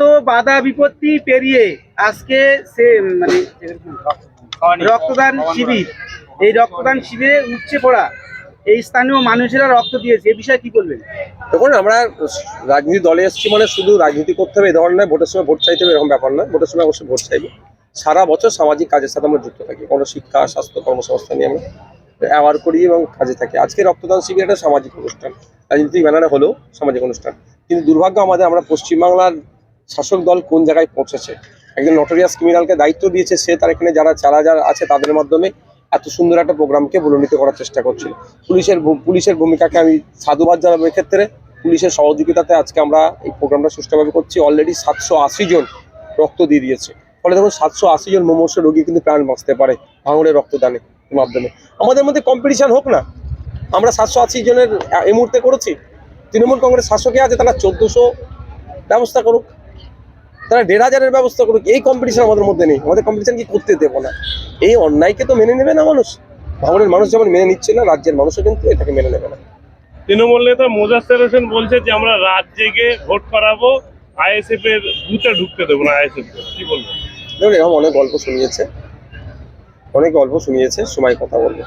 এত বাধা বিপত্তি পেরিয়ে আজকে সে মানে রক্তদান শিবির। এই রক্তদান শিবিরে উঠছে পড়া এই স্থানীয় মানুষেরা রক্ত দিয়েছে। এ বিষয়ে কি বলবেন? দেখুন, আমরা রাজনীতি দলে এসেছি মানে শুধু রাজনীতি করতে হবে এই ধরনের ভোটের সময় ভোট চাইতে হবে, এরকম ব্যাপার নয়। ভোটের সময় অবশ্যই ভোট চাইবে। সারা বছর সামাজিক কাজের সাথে আমরা যুক্ত থাকি। কোনো শিক্ষা, স্বাস্থ্য, কর্মসংস্থান নিয়ে আমরা অ্যাওয়ার করি এবং কাজে থাকি। আজকে রক্তদান শিবির একটা সামাজিক অনুষ্ঠান। রাজনীতি ব্যানারে হলেও সামাজিক অনুষ্ঠান। কিন্তু দুর্ভাগ্য আমাদের, আমরা পশ্চিমবাংলার শাসক দল কোন জায়গায় পৌঁছেছে? একজন নটোরিয়াস ক্রিমিনালকে দায়িত্ব দিয়েছে সে, তার এখানে যারা চারা যারা আছে, তাদের মাধ্যমে এত সুন্দর একটা প্রোগ্রামকে বলনিত করার চেষ্টা করছিল। পুলিশের পুলিশের ভূমিকাকে আমি সাধুবাদ জানাব এক্ষেত্রে। পুলিশের সহযোগিতাতে আজকে আমরা এই প্রোগ্রামটা সুষ্ঠুভাবে করছি। অলরেডি সাতশো আশি জন রক্ত দিয়ে দিয়েছে। ফলে দেখুন সাতশো আশি জন মুমূর্ষ রোগী কিন্তু প্রাণ বাঁচতে পারে ভাঙড়ের রক্তদানে মাধ্যমে। আমাদের মধ্যে কম্পিটিশান হোক না। আমরা সাতশো আশি জনের এই মুহূর্তে করেছি। তৃণমূল কংগ্রেস শাসকে আছে, তারা চোদ্দোশো ব্যবস্থা করুক। তারা দেড় হাজারের ব্যবস্থা করুক এই কম্পিটিশন আমাদের মধ্যে নেই। আমাদের কম্পিটিশন কি করতে দেবো না? এই অন্যায়কে তো মেনে নেবে না মানুষ। ভাঙড়ের মানুষ যেমন মেনে নিচ্ছে না রাজ্যের মানুষও কিন্তু এটাকে মেনে নেবে না। তৃণমূল নেতা মোজাস্তের হোসেন বলছে যে আমরা রাত জেগে ভোট করাবো আইএসএফ এর বুথে ঢুকতে দেবো না আইএসএফ কি। বলব? দেখুন এরকম অনেক গল্প শুনিয়েছে। অনেক গল্প শুনিয়েছে সময় কথা বলব।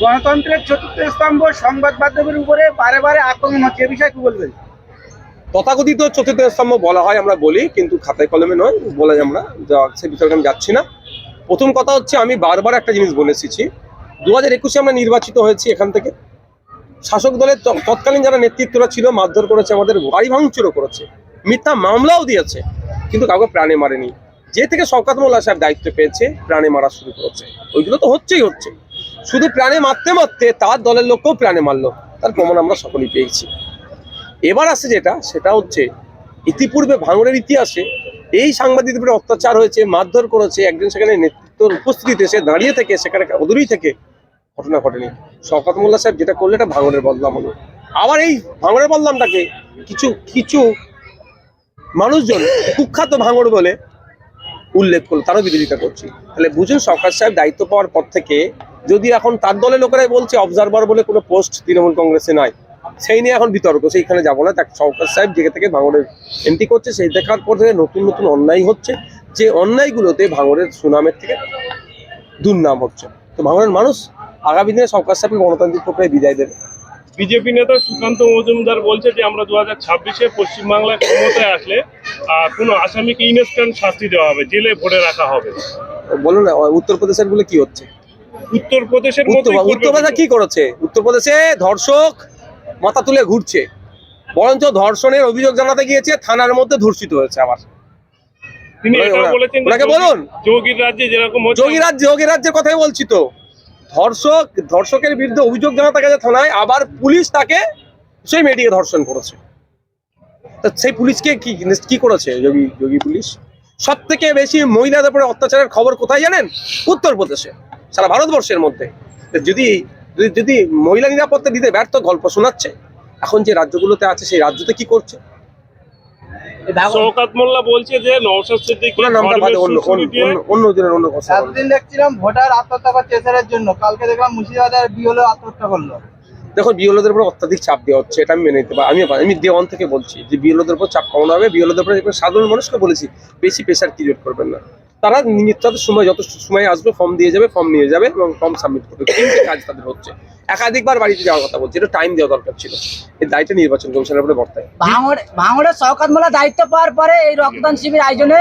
গণতন্ত্রের চতুর্থ স্তম্ভ সংবাদ মাধ্যমের উপরে বারে বারে আক্রমণ হচ্ছে। এ বিষয়ে কি বলবেন? তথাকথিত চতুর্থ স্তম্ভ বলা হয়, আমরা বলি, কিন্তু খাতায় কলমে নয়, বলাই আমরা সে বিষয়ে আমি যাচ্ছি না। প্রথম কথা হচ্ছে, আমি বারবার একটা জিনিস বলে এসেছি দু হাজার একুশে আমরা নির্বাচিত হয়েছি এখান থেকে। শাসক দলের তৎকালীন যারা নেতৃত্বরা ছিল, মারধর করেছে আমাদের বাড়ি ভাঙচুরও করেছে, মিথ্যা মামলাও দিয়েছে, কিন্তু কাউকে প্রাণে মারেনি। যে থেকে শওকাত মোল্লা সাহেব দায়িত্ব পেয়েছে, প্রাণে মারা শুরু করেছে। ওইগুলো তো হচ্ছেই হচ্ছে। শুধু প্রাণে মারতে মারতে তার দলের লোককেও প্রাণে মারলো, তার প্রমাণ আমরা সকলেই পেয়েছি। এবার আসে যেটা, সেটা হচ্ছে ইতিপূর্বে ভাঙড়ের ইতিহাসে এই সাংবাদিকদের উপরে অত্যাচার হয়েছে, মারধর করেছে, একজন সেখানে নেতৃত্বের উপস্থিতিতে সে দাঁড়িয়ে থেকে, সেখানে অদূরেই থেকে ঘটনা ঘটেনি। শওকত মোল্লা সাহেব যেটা করলে এটা ভাঙড়ের বদলাম হলো। আবার এই ভাঙড়ের বদলামটাকে কিছু কিছু মানুষজন কুখ্যাত ভাঙড় বলে উল্লেখ করল, তারও বিরোধিতা করছি। তাহলে বুঝুন সরকার সাহেব দায়িত্ব পাওয়ার পর থেকে যদি এখন তার দলের লোকেরাই বলছে অবজারভার বলে কোনো পোস্ট তৃণমূল কংগ্রেসে নাই সেই নিয়ে এখন বিতর্ক সেইখানে যাব না। তার সরকার সাহেব যেখান থেকে ভাঙড়ের এন্ট্রি করছে সেই দেখার পর থেকে নতুন নতুন অন্যায় হচ্ছে। যে অন্যায়গুলোতে ভাঙড়ের সুনামের থেকে দুর্নাম হচ্ছে। তো ভাঙড়ের মানুষ আগামী দিনে সরকার সাহেবকে গণতান্ত্রিক প্রক্রিয়ায় বিদায় দেবে। বিজেপি নেতা সুকান্ত মজুমদার বলছে যে আমরা দু হাজার ছাব্বিশে পশ্চিমবাংলায় ক্ষমতায় আসলে কোনো আসামিকে ইনস্ট্যান্ট শাস্তি দেওয়া হবে জেলে ভরে রাখা হবে। বলুন না উত্তরপ্রদেশেরগুলো কি হচ্ছে? উত্তরপ্রদেশের উত্তর উত্তরপ্রদেশ কি করেছে? উত্তরপ্রদেশে ধর্ষক মাথা তুলে ঘুরছে। বরঞ্চ ধর্ষণের অভিযোগ জানাতে গিয়েছে থানার মধ্যে ধর্ষিত হয়েছে আবার তিনি ওরা- এটাও ওরা- বলেছেন ওনাকে বলুন। যোগীর রাজ্যে যেরকম যোগী রাজ্য যোগী রাজ্যের কথাই বলছি তো। ধর্ষক ধর্ষকের বিরুদ্ধে অভিযোগ জানাতে গেছে থানায় আবার পুলিশ তাকে সেই মেয়েটিকে ধর্ষণ করেছে। তা সেই পুলিশকে কি কি করেছে যোগী যোগী পুলিশ? সব থেকে বেশি মহিলাদের উপরে অত্যাচারের খবর কোথায় জানেন? উত্তরপ্রদেশে সারা ভারতবর্ষের মধ্যে। যদি যদি- যদি মহিলা নিরাপত্তা দিতে ব্যর্থ গল্প শোনাচ্ছে এখন যে রাজ্যগুলোতে আছে সেই রাজ্যতে কি করছে? শওকাত মোল্লা বলছে যে নওশাদ সিদ্দিকী নামটা বাদে অন্য অন্য- দিয়ে অন্য- অন্য জনের অন্য কথা এতদিন দেখছিলাম ভোটার আত্মহত্যা জন্য। কালকে দেখলাম মুর্শিদাবাদের বিহলে আত্মহত্যা করল। দেখো বিএলওদের উপর অত্যাধিক চাপ দেওয়া হচ্ছে এটা আমি মেনে নিতে পারি আমি আমি দেওয়ান থেকে বলছি যে বিএলওদের উপর চাপ কমানো হবে বিএলওদের উপর সাধারণ মানুষকে বলেছি বেশি প্রেশার ক্রিয়েট করবেন না। তারা নিমিত্ত সময় যত সময় আসবে ফর্ম দিয়ে যাবে ফর্ম নিয়ে যাবে এবং ফর্ম সাবমিট করবে। তিনটে কাজ তাদের হচ্ছে। একাধিকবার বাড়িতে যাওয়ার কথা বলছি এটা টাইম দেওয়া দরকার ছিল। এই দায়িত্ব নির্বাচন কমিশনের উপরে বর্তায়। ভাঙড় ভাঙড়ের মোল্লা দায়িত্ব পাওয়ার পরে এই রক্তদান শিবির আয়োজনে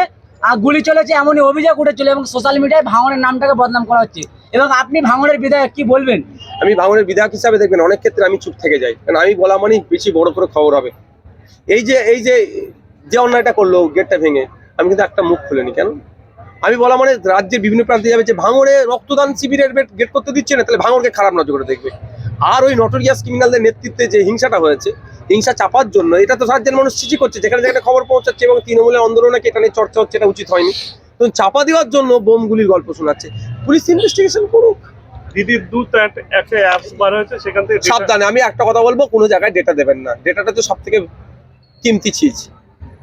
গুলি চলেছে এমনই অভিযোগ উঠেছিল এবং সোশ্যাল মিডিয়ায় ভাঙড়ের নামটাকে বদনাম করা হচ্ছে। এবং আপনি ভাঙড়ের বিধায়ক কি বলবেন? আমি ভাঙনের বিধায়ক হিসাবে দেখবেন অনেক ক্ষেত্রে আমি চুপ থেকে যাই। কারণ আমি বলা মানেই বেশি বড় করে খবর হবে। এই যে এই যে যে অন্যায়টা করল গেটটা ভেঙে আমি কিন্তু একটা মুখ খুলিনি। কেন? আমি বলা মানে রাজ্যের বিভিন্ন প্রান্তে যাবে যে ভাঙড়ে রক্তদান শিবিরের গেট করতে দিচ্ছে না তাহলে ভাঙড়কে খারাপ নজর করে দেখবে। আর ওই নটোরিয়াস ক্রিমিনালদের নেতৃত্বে যে হিংসাটা হয়েছে হিংসা চাপার জন্য এটা তো রাজ্যের মানুষ চিঠি করছে যেখানে যেখানে খবর পৌঁছাচ্ছে এবং তৃণমূলের নাকি এটা নিয়ে চর্চা হচ্ছে এটা উচিত হয়নি। তো চাপা দেওয়ার জন্য বোমগুলির গল্প শোনাচ্ছে। পুলিশ ইনভেস্টিগেশন করুক। দিদির একটা অ্যাপস বার হয়েছে সেখান থেকে সাবধানে আমি একটা কথা বলব কোনো জায়গায় ডেটা দেবেন না। ডেটাটা তো সব থেকে কিমতি চিজ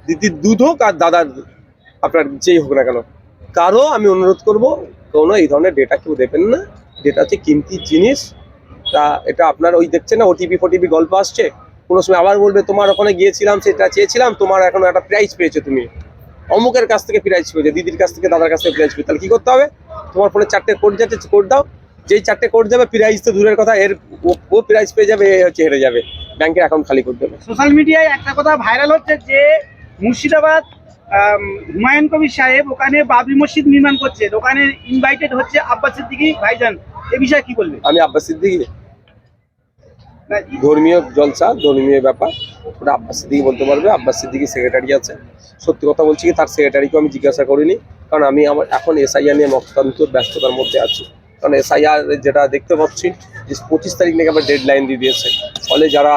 দিদির দুধ হোক আর দাদার আপনার যেই হোক না কেন। কারও আমি অনুরোধ করব, কোনো এই ধরনের ডেটা কেউ দেবেন না। ডেটা হচ্ছে কিমতি জিনিস, তা এটা আপনার ওই দেখছে না ওটিপি ফোটিপি গল্প আসছে? কোনো সময় আবার বলবে, তোমার ওখানে গিয়েছিলাম, সেটা চেয়েছিলাম, তোমার এখন একটা প্রাইজ পেয়েছ তুমি। অমুকের কাছ থেকে প্রাইজ পেয়েছ, দিদির কাছ থেকে দাদার কাছ থেকে প্রাইজ পেয়ে তাহলে কী করতে হবে? তোমার ফোনে চারটে কোড যাচ্ছে কোড দাও। যেই চারটে কোড যাবে প্রাইজ তো দূরের কথা, এর ও- প্রাইজ পেয়ে যাবে, এ হচ্ছে হেরে যাবে। ব্যাংকের অ্যাকাউন্ট খালি করে দেবে। সোশ্যাল মিডিয়ায় একটা কথা ভাইরাল হচ্ছে যে, মুর্শিদাবাদ হুমায়ুন কবির সাহেব ওখানে বাবরি মসজিদ নির্মাণ করছে। ওখানে ইনভাইটেড হচ্ছে আব্বাস সিদ্দিকি ভাইজান। এ বিষয়ে কি বলবেন? আমি আব্বাস সিদ্দিকি। ধর্মীয় জলসা ধর্মীয় ব্যাপার। ওটা আব্বাস সিদ্দিকি বলতে পারবে। আব্বাস সিদ্দিকি সেক্রেটারি আছে। সত্যি কথা বলছি কি তার সেক্রেটারিকেও আমি জিজ্ঞাসা করিনি। কারণ আমি আমার এখন এসআইআর নিয়ে অত্যন্ত ব্যস্ততার মধ্যে আছি। কারণ এসআইআর যেটা দেখতে পাচ্ছি যে পঁচিশ তারিখ নাকি আবার ডেড লাইন দিয়ে দিয়েছে। ফলে যারা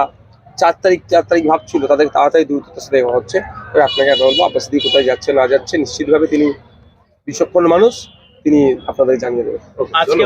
চার তারিখ চার তারিখ ভাবছিল তাদের তাড়াতাড়ি দ্রুততার সাথে দেওয়া হচ্ছে। তবে আপনাকে আমি বলব আপনার সাথে কোথায় যাচ্ছে না যাচ্ছে নিশ্চিতভাবে তিনি বিচক্ষণ মানুষ তিনি আপনাদের জানিয়ে দেবেন। আজকে